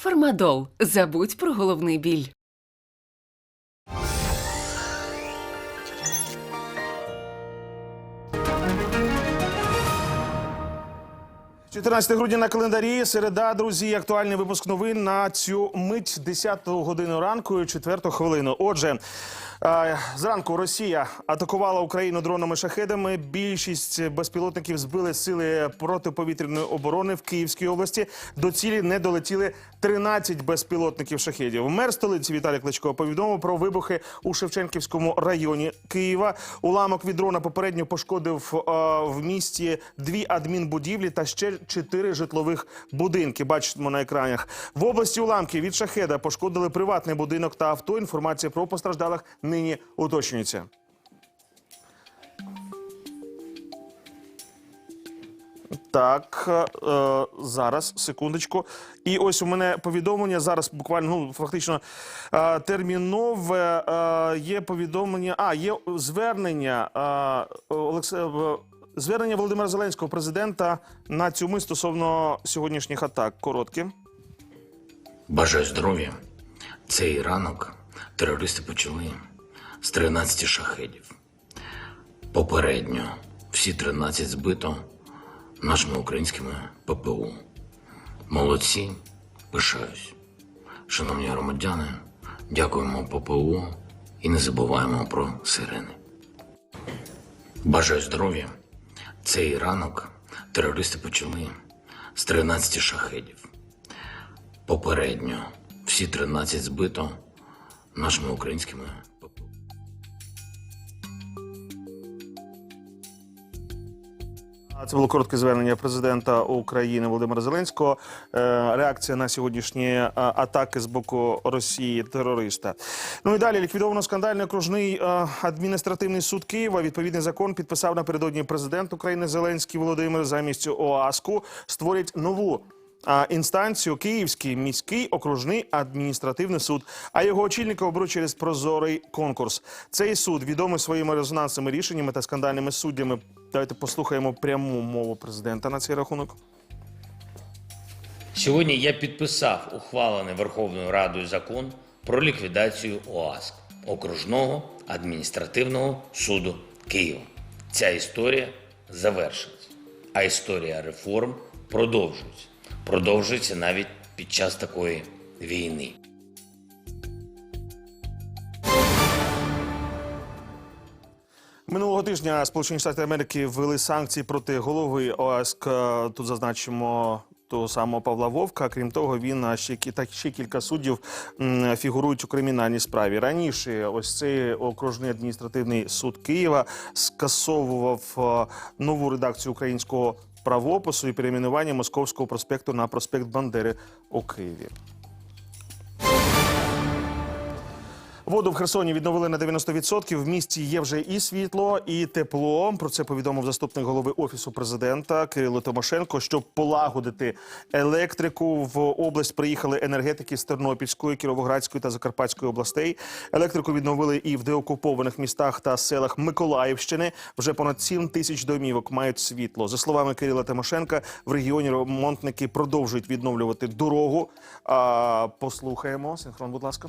Фармадол. Забудь про головний біль. 14 грудня на календарі. Середа, друзі, актуальний випуск новин на цю мить 10 годину ранку, четверту 4 хвилину. Отже, зранку Росія атакувала Україну дронами шахедами. Більшість безпілотників збили сили протиповітряної оборони в Київській області. До цілі не долетіли 13 безпілотників шахедів. Мер столиці Віталій Кличко повідомив про вибухи у Шевченківському районі Києва. Уламок від дрона попередньо пошкодив е, в місті дві адмінбудівлі та ще чотири житлових будинки. Бачимо на екранах. В області уламки від шахеда пошкодили приватний будинок та авто. Інформація про постраждалих нині уточнюється. Так, е, зараз, секундочку. І ось у мене повідомлення зараз буквально, ну, фактично е, термінове. Е, є повідомлення. А, є звернення е, Олексе, в- звернення Володимира Зеленського, президента, на цю мить стосовно сьогоднішніх атак. Коротке. Бажаю здоров'я. Цей ранок терористи почали з 13 шахедів. Попередньо всі 13 збито нашими українськими ППУ. Молодці, пишаюсь. Шановні громадяни, дякуємо ППУ і не забуваємо про сирени. Бажаю здоров'я. Цей ранок терористи почали з 13 шахедів. Попередньо всі 13 збито нашими українськими Це було коротке звернення президента України Володимира Зеленського. Е, Реакція на сьогоднішні е, атаки з боку Росії терориста. Ну і далі ліквідовано скандальний окружний е, адміністративний суд Києва. Відповідний закон підписав напередодні президент України Зеленський Володимир. Замість ОАСКу створять нову. Інстанцію Київський міський окружний адміністративний суд, а його очільника оберуть через прозорий конкурс. Цей суд відомий своїми резонансними рішеннями та скандальними суддями. Давайте послухаємо пряму мову президента на цей рахунок. Сьогодні я підписав ухвалений Верховною Радою закон про ліквідацію ОАСК окружного адміністративного суду Києва. Ця історія завершилась, а історія реформ продовжується. Продовжується навіть під час такої війни. Минулого тижня Сполучені Штати Америки ввели санкції проти голови ОАСК. Тут зазначимо того самого Павла Вовка. Крім того, він ще кі- та ще кілька суддів фігурують у кримінальній справі. Раніше ось цей окружний адміністративний суд Києва скасовував нову редакцію українського правопису і перейменування Московського проспекту на проспект Бандери у Києві. Воду в Херсоні відновили на 90%. В місті є вже і світло, і тепло. Про це повідомив заступник голови офісу президента Кирило Тимошенко. Щоб полагодити електрику в область, приїхали енергетики з Тернопільської, Кіровоградської та Закарпатської областей. Електрику відновили і в деокупованих містах та селах Миколаївщини. Вже понад 7 тисяч домівок мають світло. За словами Кирила Тимошенка, в регіоні ремонтники продовжують відновлювати дорогу. А, послухаємо синхрон, будь ласка.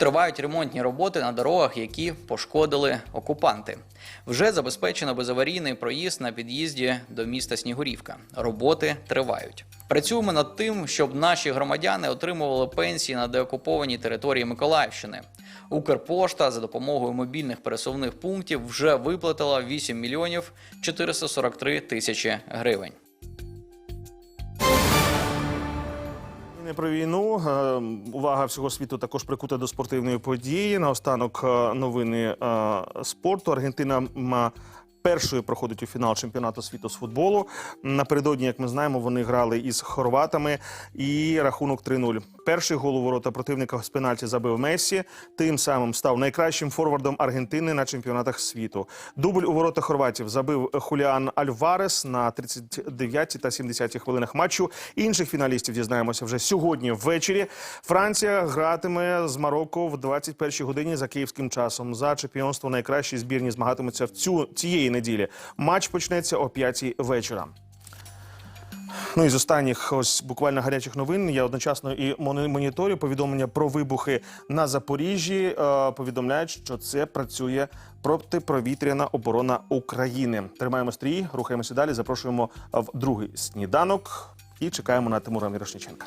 Тривають ремонтні роботи на дорогах, які пошкодили окупанти. Вже забезпечено безаварійний проїзд на під'їзді до міста Снігурівка. Роботи тривають. Працюємо над тим, щоб наші громадяни отримували пенсії на деокупованій території Миколаївщини. Укрпошта за допомогою мобільних пересувних пунктів вже виплатила 8 мільйонів 443 тисячі гривень. Не про війну. Е, Увага всього світу також прикута до спортивної події. Наостанок е, новини е, спорту. Аргентина першою проходить у фінал чемпіонату світу з футболу. Напередодні, як ми знаємо, вони грали із хорватами і рахунок 3-0. Перший гол у ворота противника з пенальті забив Мессі. Тим самим став найкращим форвардом Аргентини на чемпіонатах світу. Дубль у ворота хорватів забив Хуліан Альварес на 39 та 70 хвилинах матчу. Інших фіналістів дізнаємося вже сьогодні ввечері. Франція гратиме з Марокко в 21 годині за київським часом. За чемпіонство найкращі збірні змагатимуться в цю цієї неділі. Матч почнеться о 5 вечора. Ну і з останніх ось буквально гарячих новин я одночасно і моніторю повідомлення про вибухи на Запоріжжі. Е, повідомляють, що це працює протиповітряна оборона України. Тримаємо стрій, рухаємося далі. Запрошуємо в другий сніданок і чекаємо на Тимура Мірошниченка.